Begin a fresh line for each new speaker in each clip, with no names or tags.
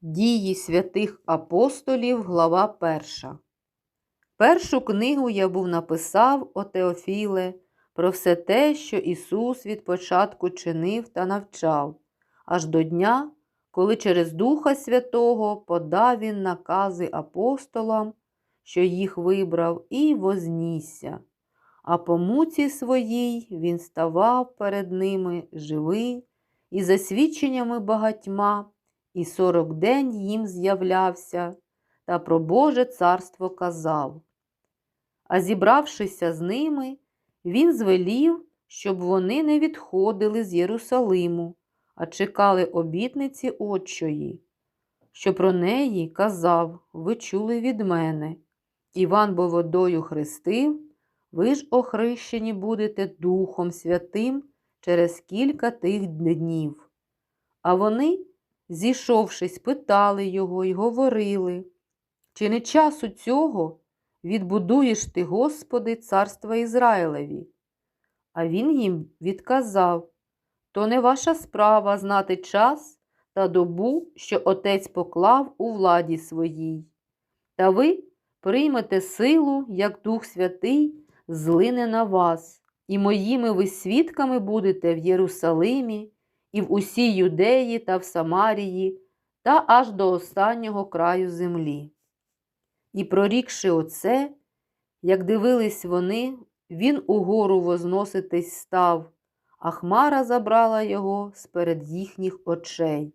Дії святих апостолів, глава перша. Першу книгу я був написав, о Теофіле, про все те, що Ісус від початку чинив та навчав, аж до дня, коли через Духа Святого подав Він накази апостолам, що їх вибрав, і вознісся. А по муці своїй він ставав перед ними живий і за свідченнями багатьма, і сорок день їм з'являвся, та про Боже царство казав. А зібравшися з ними, він звелів, щоб вони не відходили з Єрусалиму, а чекали обітниці Отчої, що про неї казав, ви чули від мене. Іван бо водою хрестив, ви ж охрещені будете Духом Святим через кілька тих днів. А вони, зійшовшись, питали його й говорили, чи не часу цього відбудуєш ти, Господи, царства Ізраїлеві? А він їм відказав то не ваша справа знати час та добу, що Отець поклав у владі своїй. Та ви приймете силу, як Дух Святий злине на вас, і моїми ви свідками будете в Єрусалимі, і в усій Юдеї та в Самарії, та аж до останнього краю землі. І прорікши оце, як дивились вони, він угору возноситись став, а хмара забрала його сперед їхніх очей.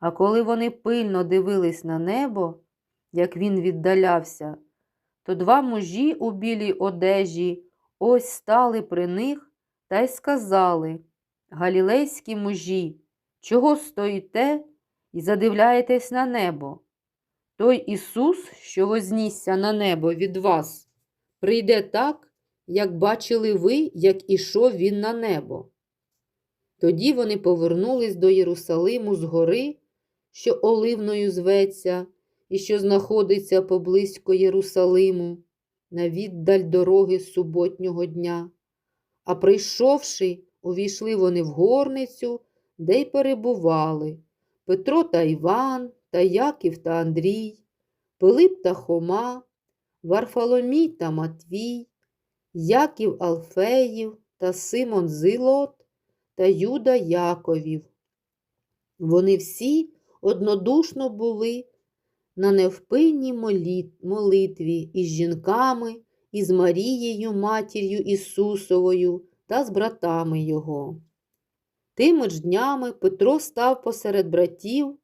А коли вони пильно дивились на небо, як він віддалявся, то два мужі у білій одежі ось стали при них та й сказали Галілейські мужі, чого стоїте і задивляєтесь на небо? Той Ісус, що вознісся на небо від вас, прийде так, як бачили ви, як ішов Він на небо. Тоді вони повернулись до Єрусалиму з гори, що Оливною зветься, і що знаходиться поблизько Єрусалиму, на віддаль дороги суботнього дня. А прийшовши, увійшли вони в горницю, де й перебували Петро та Іван, та Яків та Андрій, Пилип та Хома, Варфоломій та Матвій, Яків Алфеїв та Симон Зилот та Юда Яковів. Вони всі однодушно були на невпинній молитві із жінками, із Марією, матір'ю Ісусовою та з братами Його. Тими ж днями Петро став посеред братів,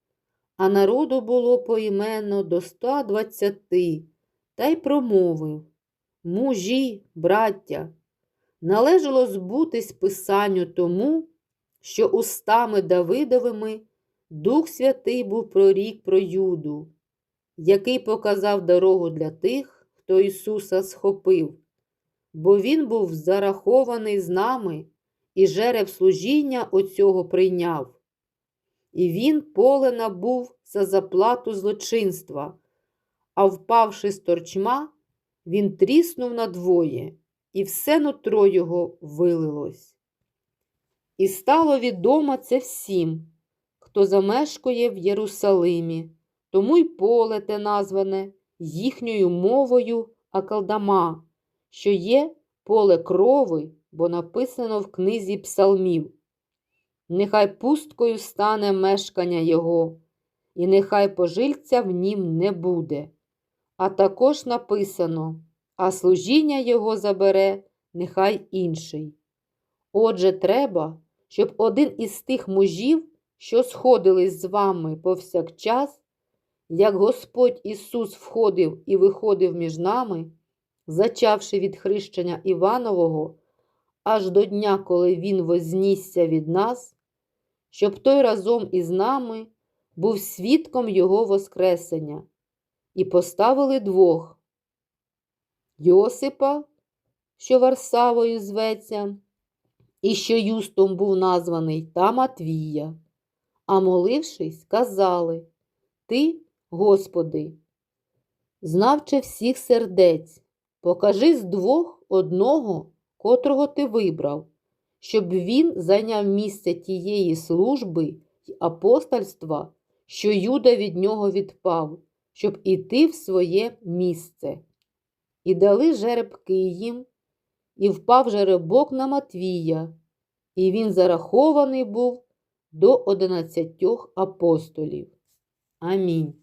а народу було поіменно до ста двадцяти, та й промовив Мужі, браття, належало збутись Писанню тому, що устами Давидовими Дух Святий був прорік про Юду, який показав дорогу для тих, хто Ісуса схопив, бо Він був зарахований з нами і жереб служіння оцього прийняв. І він поле набув за заплату злочинства, а впавши з торчма, він тріснув надвоє, і все нутро його вилилось. І стало відомо це всім, хто замешкує в Єрусалимі, тому й поле те назване їхньою мовою Акалдама, що є поле крови, бо написано в книзі псалмів. Нехай пусткою стане мешкання його, і нехай пожильця в нім не буде. А також написано, а служіння його забере нехай інший. Отже, треба, щоб один із тих мужів, що сходились з вами повсякчас, як Господь Ісус входив і виходив між нами, зачавши від хрещення Іванового, аж до дня, коли Він вознісся від нас, щоб той разом із нами був свідком Його Воскресення, і поставили двох Йосипа, що Варсавою зветься, і що Юстом був названий, та Матвія. А молившись, казали Ти, Господи, знавче всіх сердець, покажи з двох одного, котрого ти вибрав, щоб він зайняв місце тієї служби й апостольства, що Юда від нього відпав, щоб іти в своє місце. І дали жеребки їм, і впав жеребок на Матвія, і він зарахований був до одинадцятьох апостолів. Амінь.